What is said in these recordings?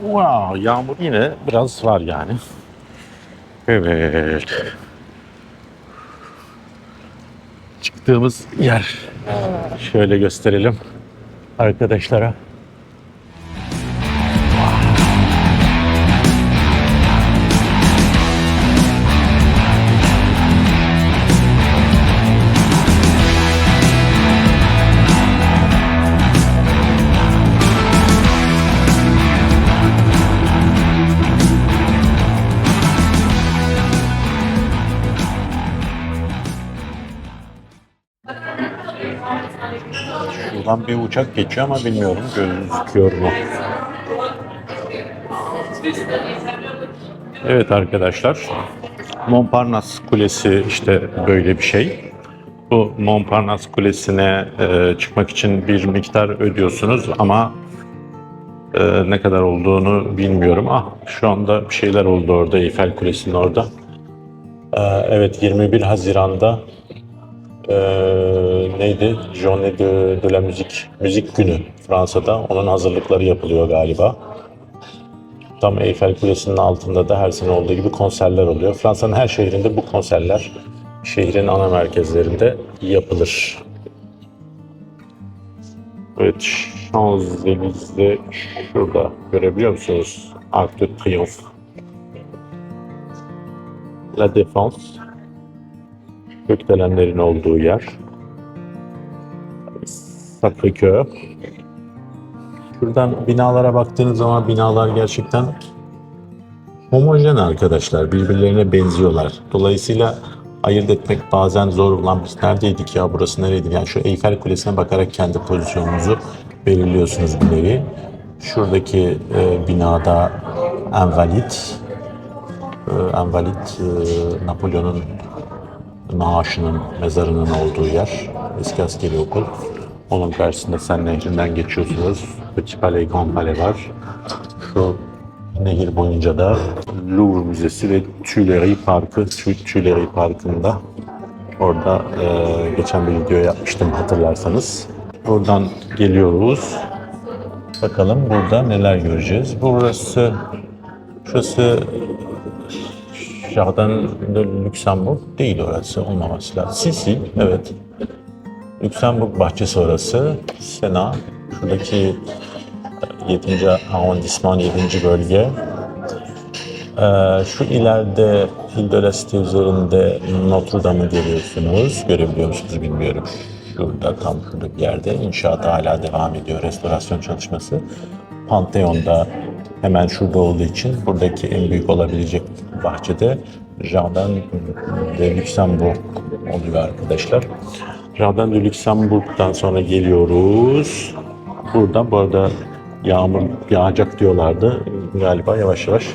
Wow, yağmur yine biraz var yani. Evet. Çıktığımız yer. Şöyle gösterelim arkadaşlara. Şuradan bir uçak geçiyor ama bilmiyorum gözüküyor mu? Evet arkadaşlar. Montparnasse Kulesi işte böyle bir şey. Bu Montparnasse Kulesi'ne e, çıkmak için bir miktar ödüyorsunuz ama e, ne kadar olduğunu bilmiyorum. Ah şu anda bir şeyler oldu orada Eiffel Kulesi'nin orada. E, evet 21 Haziran'da e, neydi? Journée de, de la Musique, müzik günü Fransa'da. Onun hazırlıkları yapılıyor galiba. Tam Eiffel Kulesi'nin altında da her sene olduğu gibi konserler oluyor. Fransa'nın her şehrinde bu konserler şehrin ana merkezlerinde yapılır. Evet, Champs-Élysées şurada görebiliyor musunuz? Arc de Triomphe. La Défense. Gökdelenlerin olduğu yer. Sacré-Cœur. Şuradan binalara baktığınız zaman binalar gerçekten homojen arkadaşlar. Birbirlerine benziyorlar. Dolayısıyla ayırt etmek bazen zor olan biz neredeydik ya burası nereydi? Yani şu Eyfel Kulesi'ne bakarak kendi pozisyonunuzu belirliyorsunuz bir nevi. Şuradaki e, binada Envalit, e, Envalit e, Napolyon'un naaşının, mezarının olduğu yer. Eski askeri okul. Onun karşısında Sen Nehri'nden geçiyorsunuz. Petit Palais, Grand Palais var. Şu nehir boyunca da Louvre Müzesi ve Tuileries Parkı, Tu- Tuileries Parkı'nda orada e, geçen bir video yapmıştım hatırlarsanız. Buradan geliyoruz. Bakalım burada neler göreceğiz. Burası, şurası Jardin de değil orası olmaması lazım. Si si evet. Lüksemburg bahçesi orası. Sena. Şuradaki 7. arrondissement 7. bölge. Ee, şu ileride Ile de la Cité üzerinde Notre Dame'ı görüyorsunuz. Görebiliyor musunuz bilmiyorum. Şurada tam şurada bir yerde. İnşaat hala devam ediyor. Restorasyon çalışması. Pantheon'da hemen şurada olduğu için buradaki en büyük olabilecek bahçede Jardin de Luxembourg oluyor arkadaşlar. Jardin de Luxembourg'dan sonra geliyoruz. Burada bu arada yağmur yağacak diyorlardı. Galiba yavaş yavaş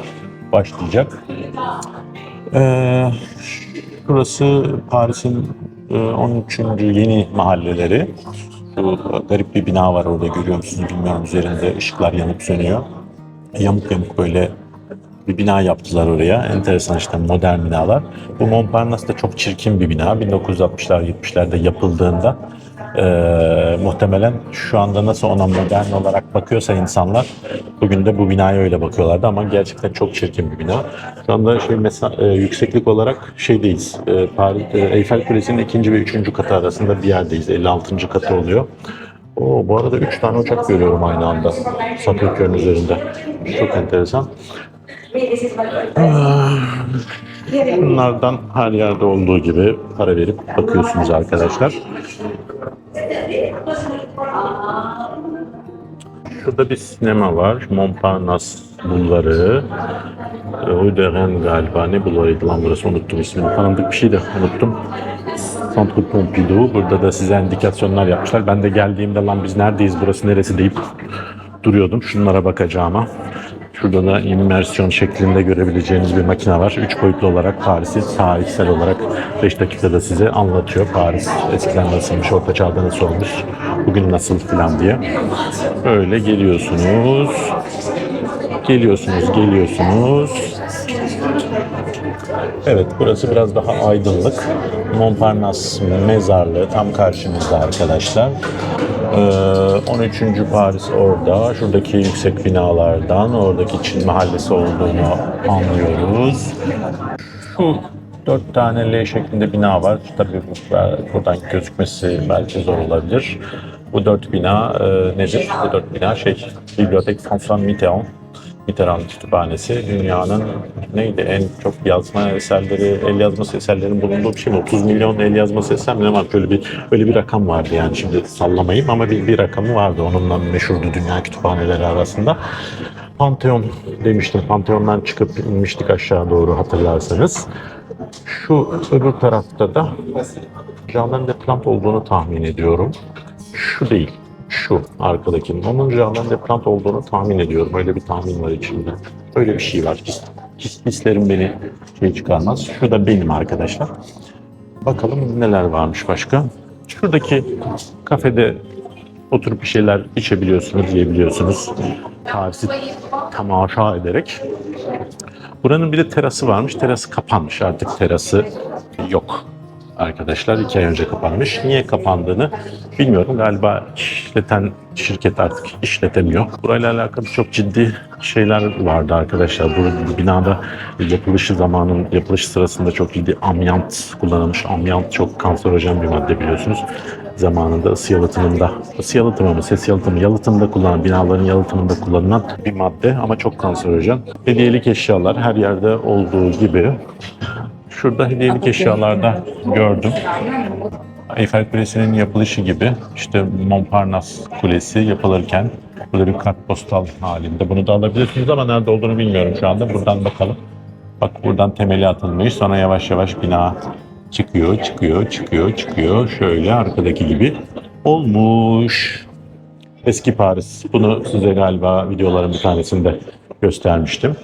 başlayacak. Ee, burası Paris'in e, 13. yeni mahalleleri. Şu garip bir bina var orada görüyor musunuz bilmiyorum üzerinde ışıklar yanıp sönüyor. Yamuk yamuk böyle bir bina yaptılar oraya. Enteresan işte modern binalar. Bu Montparnasse da çok çirkin bir bina. 1960'lar 70'lerde yapıldığında eee, muhtemelen şu anda nasıl ona modern olarak bakıyorsa insanlar bugün de bu binaya öyle bakıyorlardı ama gerçekten çok çirkin bir bina. Şu anda şey mesela e, yükseklik olarak şeydeyiz. E, Paris, e, Eiffel Kulesi'nin ikinci ve üçüncü katı arasında bir yerdeyiz. 56. katı oluyor. Oo, bu arada 3 tane uçak görüyorum aynı anda. Satürk'ün üzerinde. Çok enteresan. Bunlardan her yerde olduğu gibi para verip bakıyorsunuz arkadaşlar. Şurada bir sinema var. Montparnasse Bulvarı. Rue de Rennes galiba. Ne bulvarıydı lan burası? Unuttum ismini. Tanıdık bir şey de unuttum. Centre Pompidou. Burada da size indikasyonlar yapmışlar. Ben de geldiğimde lan biz neredeyiz burası neresi deyip duruyordum. Şunlara bakacağıma. Şurada da immersiyon şeklinde görebileceğiniz bir makine var. Üç boyutlu olarak Paris'i tarihsel olarak 5 dakikada size anlatıyor. Paris eskiden nasılmış, orta çağda nasıl olmuş, bugün nasıl filan diye. Öyle geliyorsunuz. Geliyorsunuz, geliyorsunuz. Evet, burası biraz daha aydınlık. Montparnasse mezarlığı tam karşımızda arkadaşlar. Ee, 13. Paris orada. Şuradaki yüksek binalardan oradaki Çin mahallesi olduğunu anlıyoruz. Şu dört tane L şeklinde bina var. Tabii bu- buradan gözükmesi belki zor olabilir. Bu dört bina e, nedir? Bu dört bina şey, Bibliotek François Mitterrand. Mitterrand Kütüphanesi dünyanın neydi en çok yazma eserleri, el yazması eserlerinin bulunduğu bir şey mi? 30 milyon el yazması eser mi ne var? Böyle bir öyle bir rakam vardı yani şimdi sallamayayım ama bir, bir rakamı vardı onunla meşhurdu dünya kütüphaneleri arasında. Pantheon demiştim. Pantheon'dan çıkıp inmiştik aşağı doğru hatırlarsanız. Şu öbür tarafta da Jardin de Plantes olduğunu tahmin ediyorum. Şu değil. Şu arkadakinin. Onun Jardin de Plantes olduğunu tahmin ediyorum. Öyle bir tahmin var içimde. Öyle bir şey var. His, his- hislerim beni şey çıkarmaz. Şu da benim arkadaşlar. Bakalım neler varmış başka. Şuradaki kafede oturup bir şeyler içebiliyorsunuz, yiyebiliyorsunuz. Paris'i tamaşa ederek. Buranın bir de terası varmış. Terası kapanmış artık terası yok arkadaşlar. iki ay önce kapanmış. Niye kapandığını bilmiyorum. Galiba işleten şirket artık işletemiyor. Burayla alakalı çok ciddi şeyler vardı arkadaşlar. Bu, binada yapılışı zamanın yapılış sırasında çok ciddi amyant kullanılmış. Amyant çok kanserojen bir madde biliyorsunuz. Zamanında ısı yalıtımında, ısı yalıtımı mı, ses yalıtımı, yalıtımda kullanılan, binaların yalıtımında kullanılan bir madde ama çok kanserojen. Hediyelik eşyalar her yerde olduğu gibi Şurada hediyelik eşyalarda gördüm. Eyfel Kulesi'nin yapılışı gibi işte Montparnasse Kulesi yapılırken burada bir kartpostal halinde. Bunu da alabilirsiniz ama nerede olduğunu bilmiyorum şu anda. Buradan bakalım. Bak buradan temeli atılmış. Sonra yavaş yavaş bina çıkıyor, çıkıyor, çıkıyor, çıkıyor. Şöyle arkadaki gibi olmuş. Eski Paris. Bunu size galiba videoların bir tanesinde göstermiştim.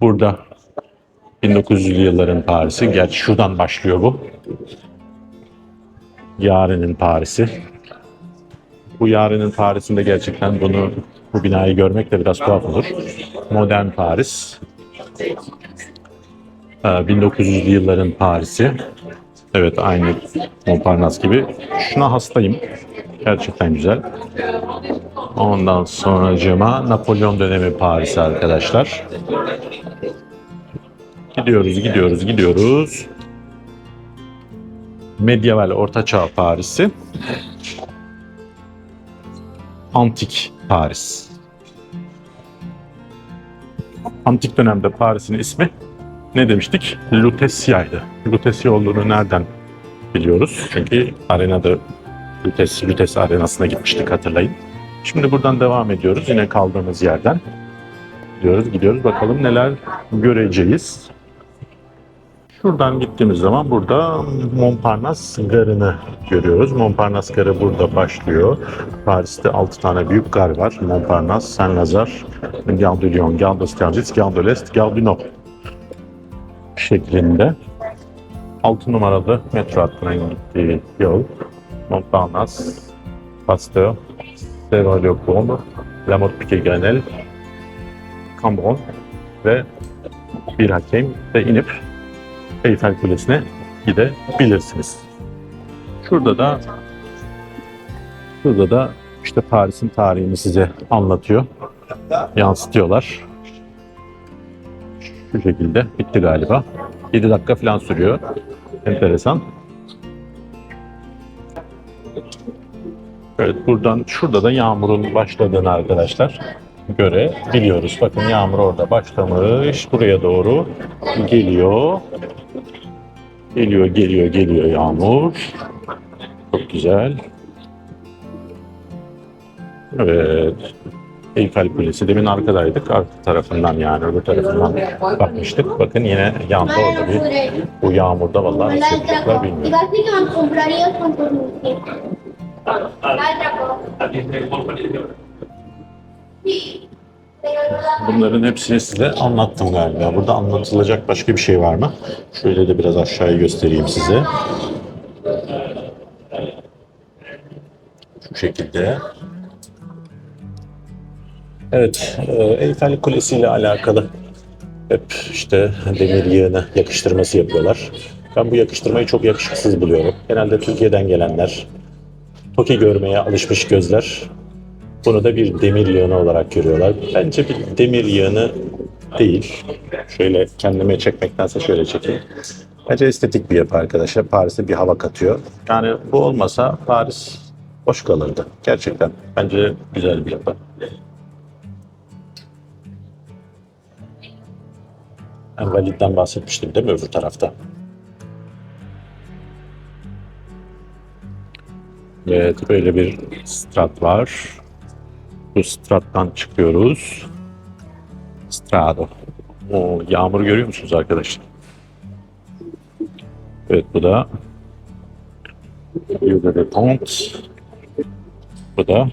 Burada 1900'lü yılların Paris'i. Gerçi şuradan başlıyor bu. Yarının Paris'i. Bu yarının Paris'inde gerçekten bunu bu binayı görmek de biraz tuhaf olur. Modern Paris. Ee, 1900'lü yılların Paris'i. Evet aynı Montparnasse gibi. Şuna hastayım. Gerçekten güzel. Ondan sonra Napolyon dönemi Paris arkadaşlar. Gidiyoruz, gidiyoruz, gidiyoruz. Medieval Orta Çağ Paris'i. Antik Paris. Antik dönemde Paris'in ismi ne demiştik? Lutecia'ydı. Lutecia olduğunu nereden biliyoruz? Çünkü arenada Lutes, Lutes arenasına gitmiştik hatırlayın. Şimdi buradan devam ediyoruz yine kaldığımız yerden. Gidiyoruz, gidiyoruz. Bakalım neler göreceğiz. Şuradan gittiğimiz zaman burada Montparnasse Garı'nı görüyoruz. Montparnasse Garı burada başlıyor. Paris'te 6 tane büyük gar var. Montparnasse, Saint-Lazare, Gare du Lion, Gare de Stergitz, Gare de l'Est, Gare du Nord şeklinde. 6 numaralı metro hattının gittiği yol. Montparnasse, Pasteur, Sèvres-Leopold, La Motte-Piquet-Grenelle, Cambron ve bir hakem ve inip Eyfel Kulesi'ne gidebilirsiniz. Şurada da şurada da işte Paris'in tarihini size anlatıyor. Yansıtıyorlar. Şu şekilde bitti galiba. 7 dakika falan sürüyor. Enteresan. Evet buradan şurada da yağmurun başladığını arkadaşlar görebiliyoruz. Bakın yağmur orada başlamış. Buraya doğru geliyor. Geliyor, geliyor, geliyor yağmur. Çok güzel. Evet. Eyfel Kulesi. Demin arkadaydık. Arka tarafından yani öbür tarafından bakmıştık. Bakın yine yandı orada bir. Bu yağmurda vallahi nasıl yapacaklar bilmiyorum. Bunların hepsini size anlattım galiba. Burada anlatılacak başka bir şey var mı? Şöyle de biraz aşağıya göstereyim size. Şu şekilde. Evet, e, Eyfel Kulesi ile alakalı hep işte demir yığını yakıştırması yapıyorlar. Ben bu yakıştırmayı çok yakışıksız buluyorum. Genelde Türkiye'den gelenler, Toki görmeye alışmış gözler bunu da bir demir yığını olarak görüyorlar. Bence bir demir yığını değil. Şöyle kendime çekmektense şöyle çekeyim. Bence estetik bir yapı arkadaşlar. Paris'e bir hava katıyor. Yani bu olmasa Paris boş kalırdı. Gerçekten. Bence güzel bir yapı. Envalid'den bahsetmiştim değil mi öbür tarafta? Evet böyle bir strat var. Bu strattan çıkıyoruz. Strado. O yağmur görüyor musunuz arkadaşlar? Evet bu da Lieu de Détente. Bu da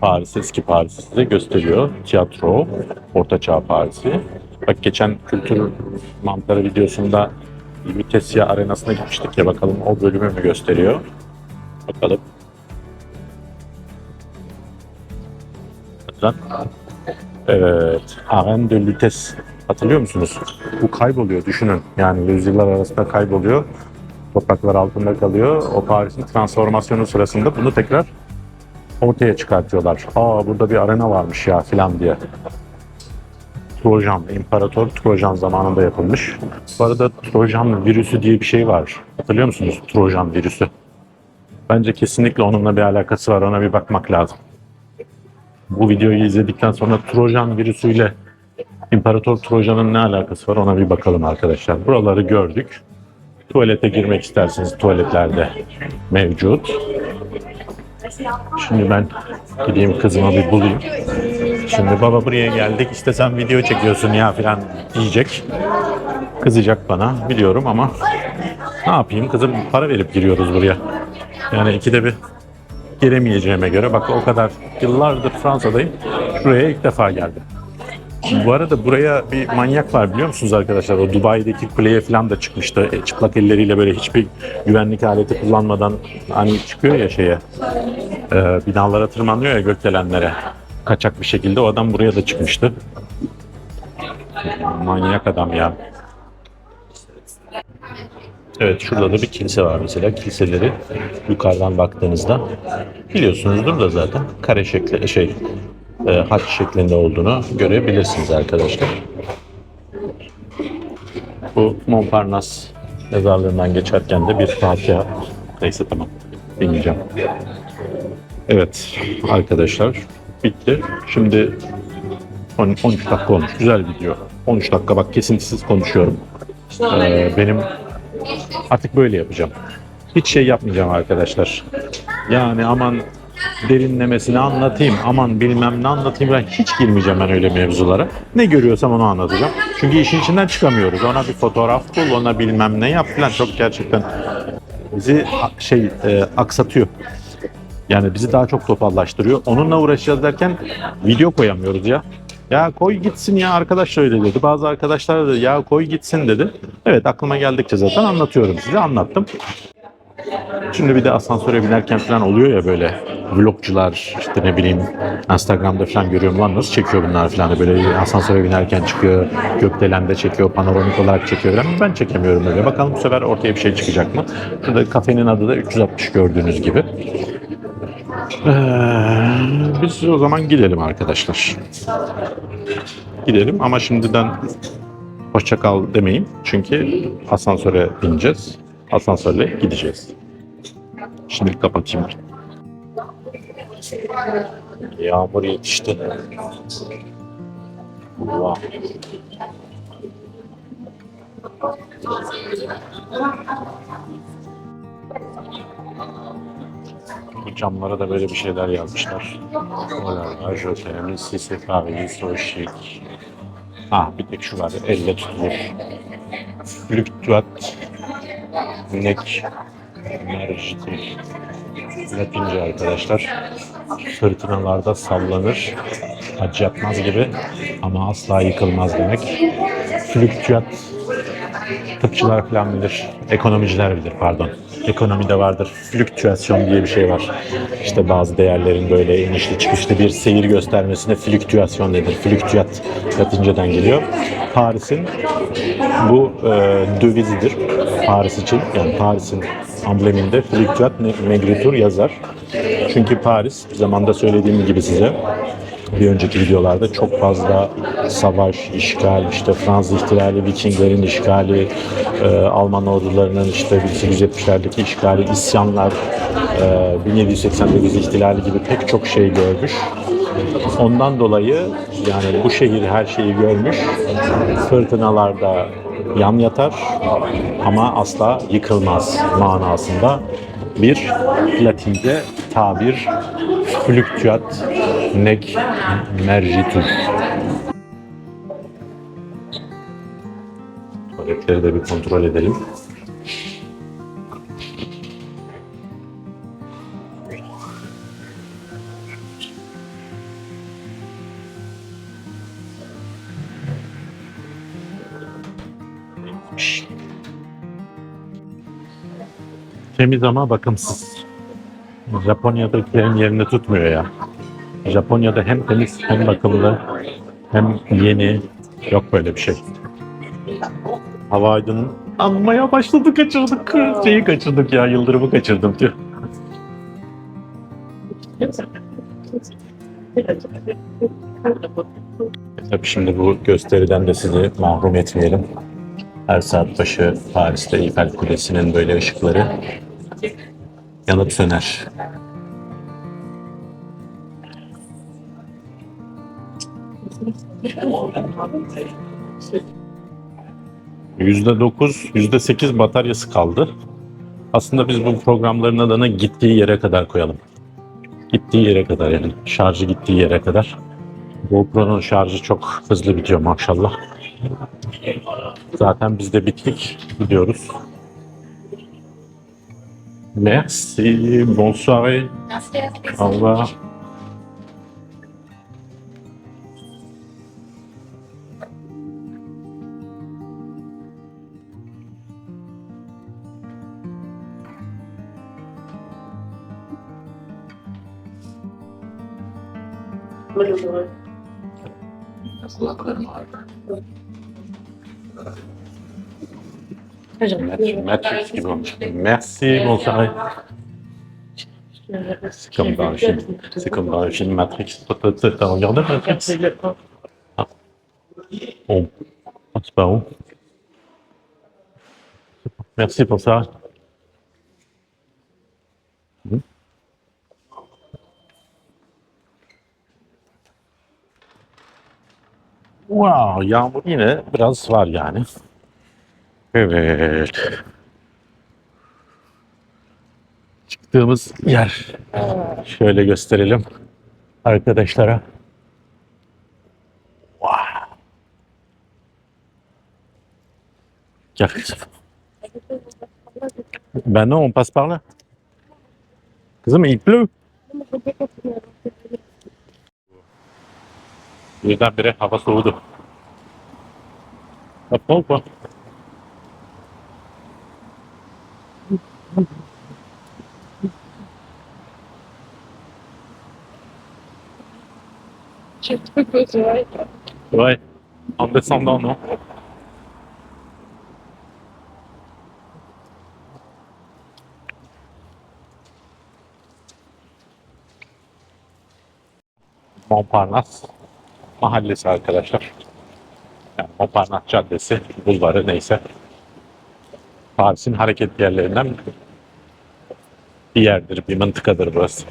Paris, eski Paris'i size gösteriyor. Tiyatro, Ortaçağ Paris'i. Bak geçen kültür mantarı videosunda Lutetia Arenası'na gitmiştik ya bakalım o bölümü mü gösteriyor? Bakalım. Lan. Evet. Arène de Lutèce. Hatırlıyor musunuz? Bu kayboluyor düşünün. Yani yüzyıllar arasında kayboluyor. Topraklar altında kalıyor. O Paris'in transformasyonu sırasında bunu tekrar ortaya çıkartıyorlar. Aa burada bir arena varmış ya filan diye. Trojan, İmparator Trojan zamanında yapılmış. Bu arada Trojan virüsü diye bir şey var. Hatırlıyor musunuz Trojan virüsü? Bence kesinlikle onunla bir alakası var. Ona bir bakmak lazım. Bu videoyu izledikten sonra Trojan virüsüyle İmparator Trojan'ın ne alakası var ona bir bakalım arkadaşlar. Buraları gördük. Tuvalete girmek isterseniz tuvaletlerde mevcut. Şimdi ben gideyim kızıma bir bulayım. Şimdi baba buraya geldik işte sen video çekiyorsun ya filan diyecek. Kızacak bana biliyorum ama ne yapayım kızım para verip giriyoruz buraya. Yani ikide bir giremeyeceğime göre bak o kadar yıllardır Fransa'dayım. Buraya ilk defa geldim. Bu arada buraya bir manyak var biliyor musunuz arkadaşlar? O Dubai'deki kuleye falan da çıkmıştı. E, çıplak elleriyle böyle hiçbir güvenlik aleti kullanmadan hani çıkıyor ya şeye. e, binalara tırmanıyor ya gökdelenlere. Kaçak bir şekilde o adam buraya da çıkmıştı. Manyak adam ya. Evet şurada da bir kilise var mesela. Kiliseleri yukarıdan baktığınızda biliyorsunuzdur da zaten kare şekli şey e, haç şeklinde olduğunu görebilirsiniz arkadaşlar. Bu Montparnasse mezarlığından geçerken de bir Fatiha. Neyse tamam. Dinleyeceğim. Evet arkadaşlar bitti. Şimdi 10 13 dakika olmuş. Güzel video. 13 dakika bak kesintisiz konuşuyorum. Ee, benim artık böyle yapacağım. Hiç şey yapmayacağım arkadaşlar. Yani aman derinlemesine anlatayım, aman bilmem ne anlatayım. Ben hiç girmeyeceğim ben öyle mevzulara. Ne görüyorsam onu anlatacağım. Çünkü işin içinden çıkamıyoruz. Ona bir fotoğraf bul, ona bilmem ne yap falan. Çok gerçekten bizi şey e, aksatıyor. Yani bizi daha çok topallaştırıyor. Onunla uğraşacağız derken video koyamıyoruz ya. Ya koy gitsin ya arkadaş öyle dedi. Bazı arkadaşlar da ya koy gitsin dedi. Evet aklıma geldikçe zaten anlatıyorum size anlattım. Şimdi bir de asansöre binerken falan oluyor ya böyle vlogcular işte ne bileyim Instagram'da falan görüyorum lan nasıl çekiyor bunlar falan böyle asansöre binerken çıkıyor gökdelende çekiyor panoramik olarak çekiyor falan ben çekemiyorum öyle bakalım bu sefer ortaya bir şey çıkacak mı? Şurada kafenin adı da 360 gördüğünüz gibi. Ee, biz o zaman gidelim arkadaşlar. Gidelim ama şimdiden hoşça kal demeyin. Çünkü asansöre bineceğiz. Asansörle gideceğiz. Şimdilik kapatayım. Yağmur yetişti. Wow. Bu camlara da böyle bir şeyler yazmışlar. Voilà, je t'aime, si c'est Paris, so chic. Ah bir tek şu var, elle tutulur. Flüktuat, nek, mercitir. Latince arkadaşlar. Fırtınalarda sallanır. Hac yapmaz gibi ama asla yıkılmaz demek. Flüktuat tıpçılar falan bilir. Ekonomiciler bilir pardon. Ekonomide vardır. Flüktüasyon diye bir şey var. İşte bazı değerlerin böyle inişli çıkışlı bir seyir göstermesine flüktüasyon denir. Flüktüat Latinceden geliyor. Paris'in bu e, dövizidir. Paris için yani Paris'in ambleminde flüktüat negritur yazar. Çünkü Paris zamanda söylediğim gibi size bir önceki videolarda çok fazla savaş, işgal, işte Fransız ihtilali, Vikinglerin işgali, e, Alman ordularının işte 1870'lerdeki işgali, isyanlar, e, 1789 ihtilali gibi pek çok şey görmüş. Ondan dolayı yani bu şehir her şeyi görmüş. Fırtınalarda yan yatar ama asla yıkılmaz manasında bir Latince tabir flüktüat nec mergitur. Tuvaletleri de bir kontrol edelim. Temiz ama bakımsız. Japonya'dakilerin yerini tutmuyor ya. Japonya'da hem temiz hem bakımlı hem yeni. Yok böyle bir şey. Hava aydın. Anmaya başladı kaçırdık. Şeyi kaçırdık ya yıldırımı kaçırdım diyor. Tabii şimdi bu gösteriden de sizi mahrum etmeyelim. Her saat başı Paris'te Eiffel Kulesi'nin böyle ışıkları yanıp söner. Yüzde dokuz, yüzde sekiz bataryası kaldı. Aslında biz bu programların adını gittiği yere kadar koyalım. Gittiği yere kadar yani şarjı gittiği yere kadar. GoPro'nun şarjı çok hızlı bitiyor maşallah. Zaten biz de bittik. Gidiyoruz. Merci. Bonsoir. Au revoir. Lord, oh Lord. That's luck and Merci, mon frère. C'est comme dans le film. C'est comme dans le film Matrix. T'as regardé Matrix? Ah. On passe par où Merci pour ça. Wow, yağmur yine biraz var yani. Evet. Çıktığımız yer. Şöyle gösterelim arkadaşlara. Wow. Gel. Ben non, on passe par là. Kızım il pleut. Birdenbire hava soğudu. Yapma mı? J'ai trop besoin. Ouais. En descendant, non Montparnasse mahallesi arkadaşlar. Yani Montparnasse Caddesi, bulvarı neyse. Paris'in hareketli yerlerinden bir yerdir, bir mıntıkadır burası.